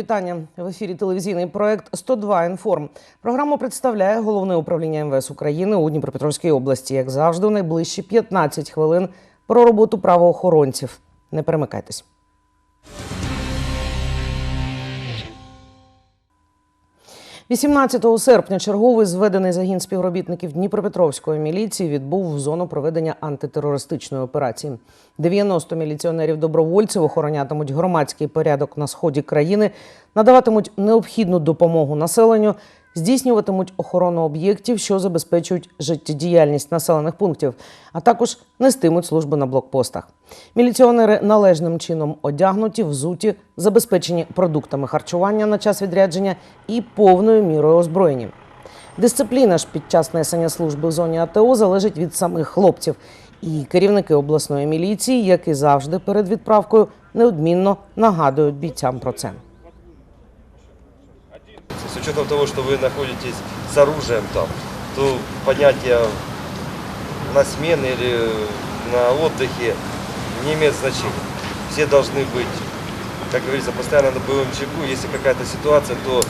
Вітання в ефірі. Телевізійний проект 102 інформ. Програму представляє головне управління МВС України у Дніпропетровській області. Як завжди, у найближчі 15 хвилин про роботу правоохоронців. Не перемикайтесь. – 18 серпня черговий зведений загін співробітників Дніпропетровської міліції відбув в зону проведення антитерористичної операції. 90 міліціонерів-добровольців охоронятимуть громадський порядок на сході країни, надаватимуть необхідну допомогу населенню, здійснюватимуть охорону об'єктів, що забезпечують життєдіяльність населених пунктів, а також нестимуть службу на блокпостах. Міліціонери належним чином одягнуті, взуті, забезпечені продуктами харчування на час відрядження і повною мірою озброєні. Дисципліна ж під час несення служби в зоні АТО залежить від самих хлопців. І керівники обласної міліції, як і завжди перед відправкою, неодмінно нагадують бійцям про це. Учетом того, что вы находитесь с оружием там, то понятие на смене или на отдыхе не имеет значения. Все должны быть, как говорится, постоянно на боевом чеку. Если какая-то ситуация, то,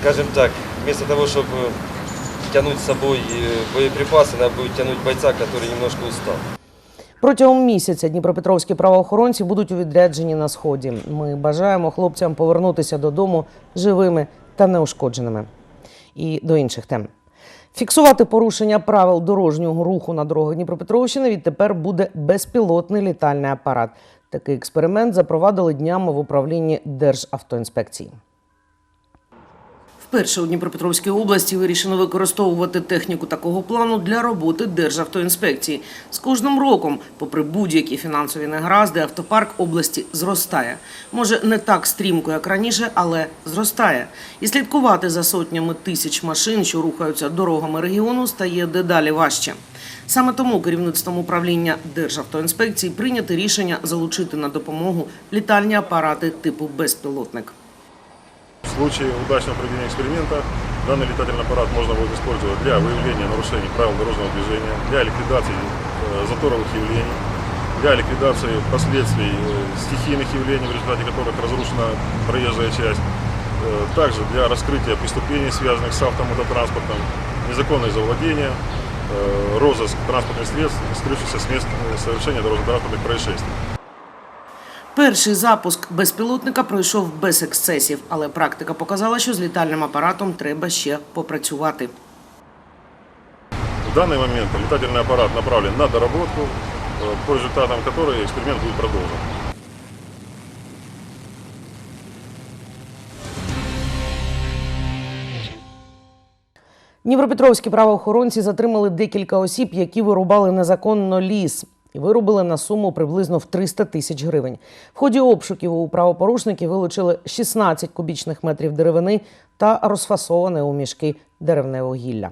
скажем так, вместо того, чтобы тянуть с собой э, боеприпасы, надо будет тянуть бойца, который немножко устал. Протягом місяця дніпропетровські правоохоронці будуть у відрядженні на сході. Ми бажаємо хлопцям повернутися додому живими та неушкодженими. І до інших тем. Фіксувати порушення правил дорожнього руху на дорогах Дніпропетровщини відтепер буде безпілотний літальний апарат. Такий експеримент запровадили днями в управлінні Державтоінспекції. Вперше у Дніпропетровській області вирішено використовувати техніку такого плану для роботи Державтоінспекції. З кожним роком, попри будь-які фінансові негаразди, автопарк області зростає. Може, не так стрімко, як раніше, але зростає. І слідкувати за сотнями тисяч машин, що рухаються дорогами регіону, стає дедалі важче. Саме тому керівництвом управління Державтоінспекції прийнято рішення залучити на допомогу літальні апарати типу безпілотник. Случае удачного проведения эксперимента данный летательный аппарат можно будет использовать для выявления нарушений правил дорожного движения, для ликвидации э, заторовых явлений, для ликвидации последствий э, стихийных явлений, в результате которых разрушена проезжая часть, э, также для раскрытия преступлений, связанных с автомототранспортом, незаконное завладение, розыск транспортных средств, скрывшихся с мест совершения дорожно-транспортных происшествий. Перший запуск безпілотника пройшов без ексцесів, але практика показала, що з літальним апаратом треба ще попрацювати. В данный момент летательный аппарат направлен на доработку, э, по результатам которой эксперимент будет продолжен. Дніпропетровські правоохоронці затримали декілька осіб, які вирубали незаконно ліс. І вирубили на суму приблизно в 300 тисяч гривень. В ході обшуків у правопорушників вилучили 16 кубічних метрів деревини та розфасоване у мішки деревне вугілля.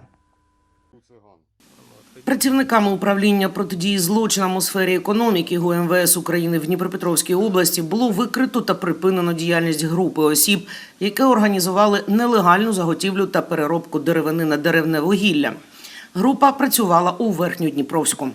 Працівниками управління протидії злочинам у сфері економіки ГУМВС України в Дніпропетровській області було викрито та припинено діяльність групи осіб, які організували нелегальну заготівлю та переробку деревини на деревне вугілля. Група працювала у Верхньодніпровську.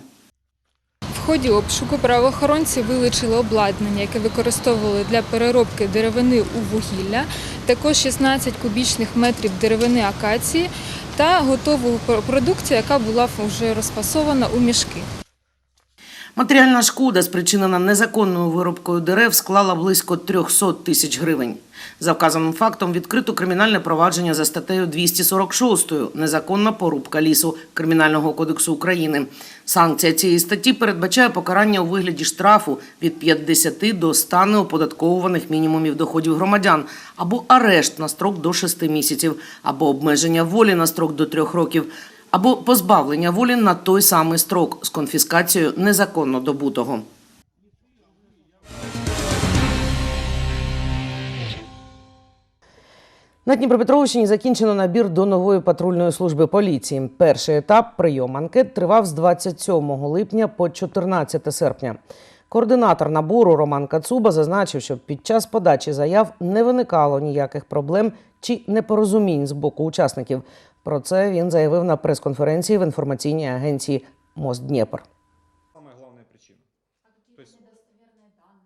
Ході обшуку правоохоронці вилучили обладнання, яке використовували для переробки деревини у вугілля, також 16 кубічних метрів деревини акації та готову продукцію, яка була вже розпасована у мішки. Матеріальна шкода, спричинена незаконною виробкою дерев, склала близько 300 тисяч гривень. За вказаним фактом відкрито кримінальне провадження за статтею 246 «Незаконна порубка лісу Кримінального кодексу України». Санкція цієї статті передбачає покарання у вигляді штрафу від 50 до 100 неоподатковуваних мінімумів доходів громадян, або арешт на строк до 6 місяців, або обмеження волі на строк до 3 років, або позбавлення волі на той самий строк з конфіскацією незаконно добутого. На Дніпропетровщині закінчено набір до нової патрульної служби поліції. Перший етап прийом анкет тривав з 27 липня по 14 серпня. Координатор набору Роман Кацуба зазначив, що під час подачі заяв не виникало ніяких проблем чи непорозумінь з боку учасників. Про це він заявив на прес-конференції в інформаційній агенції Мост Дніпр. Самая главная причина. То есть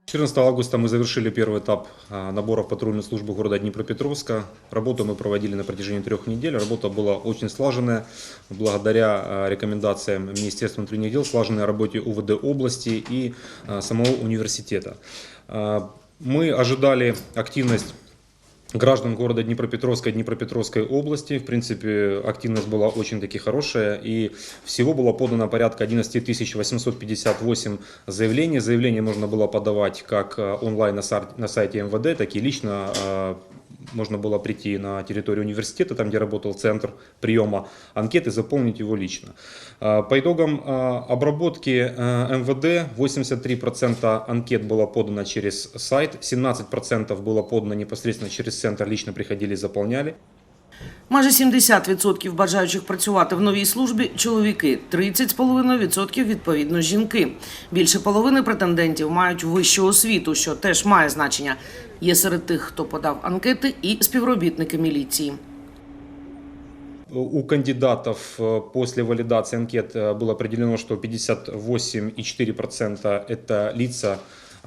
14 августа мы завершили первый этап а, набора в патрульную службу города Днепропетровска. Работу мы проводили на протяжении трех недель. Работа была очень слаженная, благодаря а, рекомендациям Министерства внутренних дел, слаженной работе УВД области и а, самого университета. А, Мы ожидали активность граждан города Днепропетровска и Днепропетровской области. В принципе, активность была очень-таки хорошая. И всего было подано порядка 11 858 заявлений. Заявления можно было подавать как э, онлайн на сар- на сайте МВД, так и лично э, можно было прийти на территорию университета, там, где работал центр приема анкеты, заполнить его лично. Э, По итогам э, обработки э, МВД 83% анкет было подано через сайт, 17% было подано непосредственно через центр, лично приходили и заполняли. Майже 70% бажаючих працювати в новій службі чоловіки, 30,5% відповідно жінки. Більше половини претендентів мають вищу освіту, що теж має значення. Є серед тих, хто подав анкети, і співробітники міліції. У кандидатов э, после валидации анкет э, было определено, что 58,4% это лица,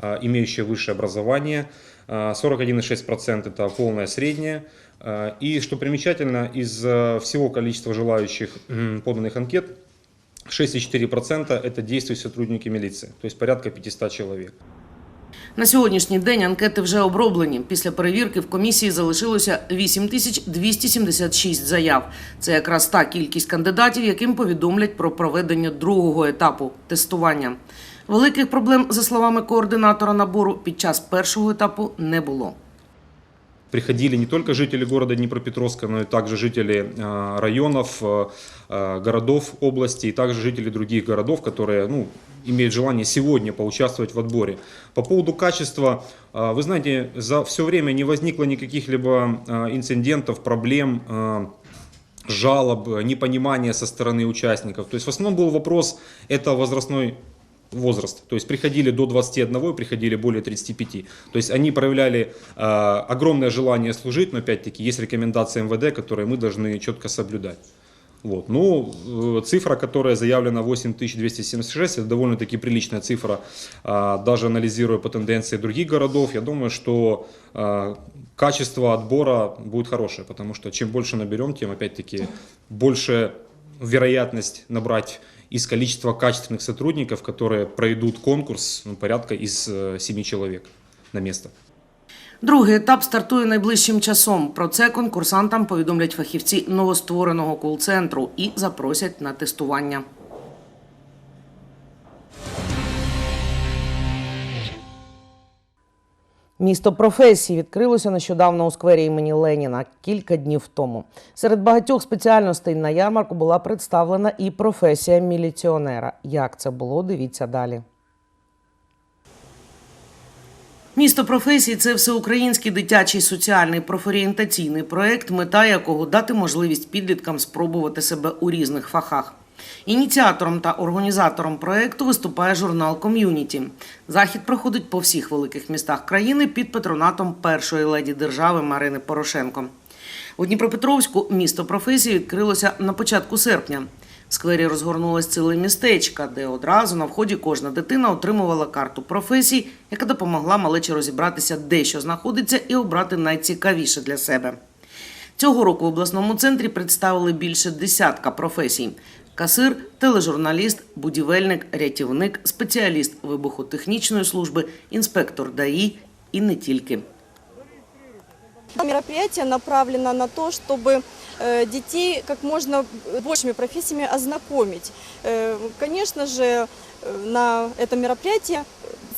э, имеющие высшее образование, э, 41,6% это полное среднее. Э, И что примечательно, из э, всего количества желающих м, поданных анкет, 6,4% это действующие сотрудники милиции, то есть порядка 500 человек. На сьогоднішній день анкети вже оброблені. Після перевірки в комісії залишилося 8276 заяв. Це якраз та кількість кандидатів, яким повідомлять про проведення другого етапу тестування. Великих проблем, за словами координатора набору, під час першого етапу не було. Приходили не только жители города Днепропетровска, но и также жители э, районов, э, э, городов области, и также жители других городов, которые ну, имеют желание сегодня поучаствовать в отборе. По поводу качества, вы знаете, за все время не возникло никаких либо инцидентов, проблем, жалоб, непонимания со стороны участников. То есть в основном был вопрос, это возрастной возраст. То есть приходили до 21 и приходили более 35. То есть они проявляли э, огромное желание служить, но опять-таки есть рекомендации МВД, которые мы должны четко соблюдать. Вот. Ну, э, цифра, которая заявлена 8276, это довольно-таки приличная цифра, А, даже анализируя по тенденции других городов, я думаю, что а, качество отбора будет хорошее, потому что чем больше наберем, тем опять-таки больше вероятность набрать из количества качественных сотрудников, которые пройдут конкурс, ну, порядка из семи человек на место. Другий етап стартує найближчим часом. Про це конкурсантам повідомлять фахівці новоствореного кол-центру і запросять на тестування. Місто професії відкрилося нещодавно у сквері імені Леніна кілька днів тому. Серед багатьох спеціальностей на ярмарку була представлена і професія міліціонера. Як це було, дивіться далі. Місто професій це всеукраїнський дитячий соціальний профорієнтаційний проект, мета якого дати можливість підліткам спробувати себе у різних фахах. Ініціатором та організатором проекту виступає журнал Ком'юніті. Захід проходить по всіх великих містах країни під патронатом першої леді держави Марини Порошенко. У Дніпропетровську місто професії відкрилося на початку серпня. В сквері розгорнулось ціле містечка, де одразу на вході кожна дитина отримувала карту професій, яка допомогла малечі розібратися, де що знаходиться, і обрати найцікавіше для себе. Цього року в обласному центрі представили більше десятка професій: касир, тележурналіст, будівельник, рятівник, спеціаліст вибухотехнічної служби, інспектор ДАІ і не тільки. Мероприятие направлено на то, чтобы э, детей как можно большими профессиями ознакомить. Э, Конечно же, э, на это мероприятие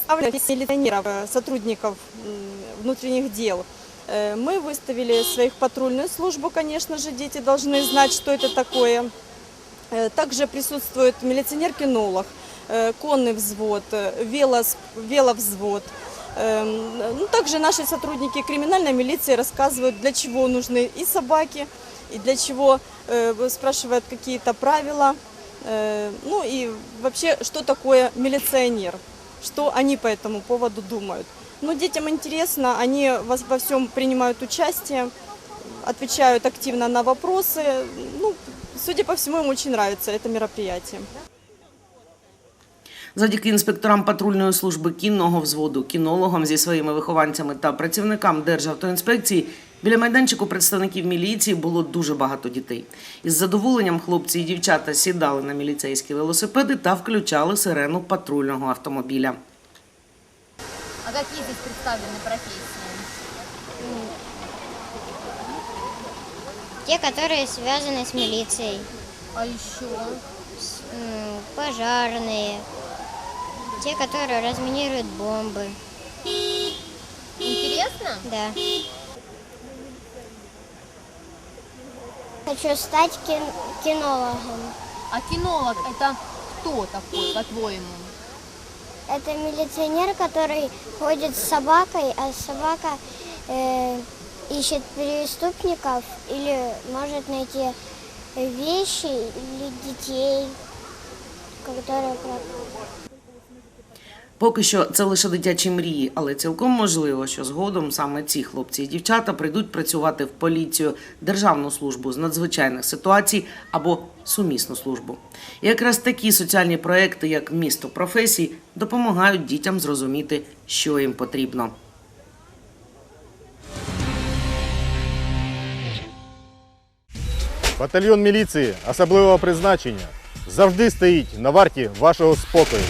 представлены профессии милиционеров, э, сотрудников м, внутренних дел. Э, Мы выставили своих патрульную службу, конечно же, дети должны знать, что это такое. Э, Также присутствует милиционер-кинолог, э, конный взвод, э, велос, веловзвод. Эм, Ну, также наши сотрудники криминальной милиции рассказывают, для чего нужны и собаки, и для чего спрашивают какие-то правила. Ну и вообще, что такое милиционер, что они по этому поводу думают. Ну, детям интересно, они во всем принимают участие, отвечают активно на вопросы. Ну, судя по всему, им очень нравится это мероприятие. Завдяки інспекторам патрульної служби кінного взводу, кінологам зі своїми вихованцями та працівникам Державтоінспекції біля майданчику представників міліції було дуже багато дітей. Із задоволенням хлопці і дівчата сідали на міліцейські велосипеди та включали сирену патрульного автомобіля. А какие здесь представлены профессии? Те, которые связаны с милицией, А еще? с, пожарные, те, которые разминируют бомбы, Интересно? да. Хочу стать кинологом. А кинолог это кто такой, по-твоему? Это милиционер, который ходит с собакой, а собака э, ищет преступников или может найти вещи или детей, которые пропали. Поки що це лише дитячі мрії, але цілком можливо, що згодом саме ці хлопці і дівчата прийдуть працювати в поліцію, державну службу з надзвичайних ситуацій або сумісну службу. І якраз такі соціальні проекти, як місто професій, допомагають дітям зрозуміти, що їм потрібно. Батальйон міліції особливого призначення завжди стоїть на варті вашого спокою.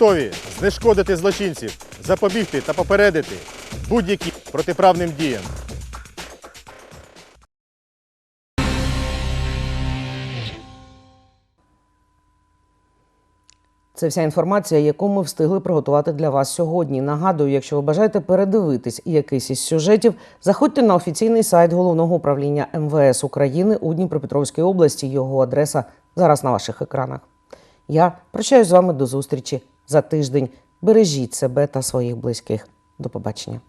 Готові знешкодити злочинців, запобігти та попередити будь-які протиправним діям. Це вся інформація, яку ми встигли приготувати для вас сьогодні. Нагадую, якщо ви бажаєте передивитись якийсь із сюжетів, заходьте на офіційний сайт головного управління МВС України у Дніпропетровській області. Його адреса зараз на ваших екранах. Я прощаюсь з вами до зустрічі за тиждень. Бережіть себе та своїх близьких. До побачення.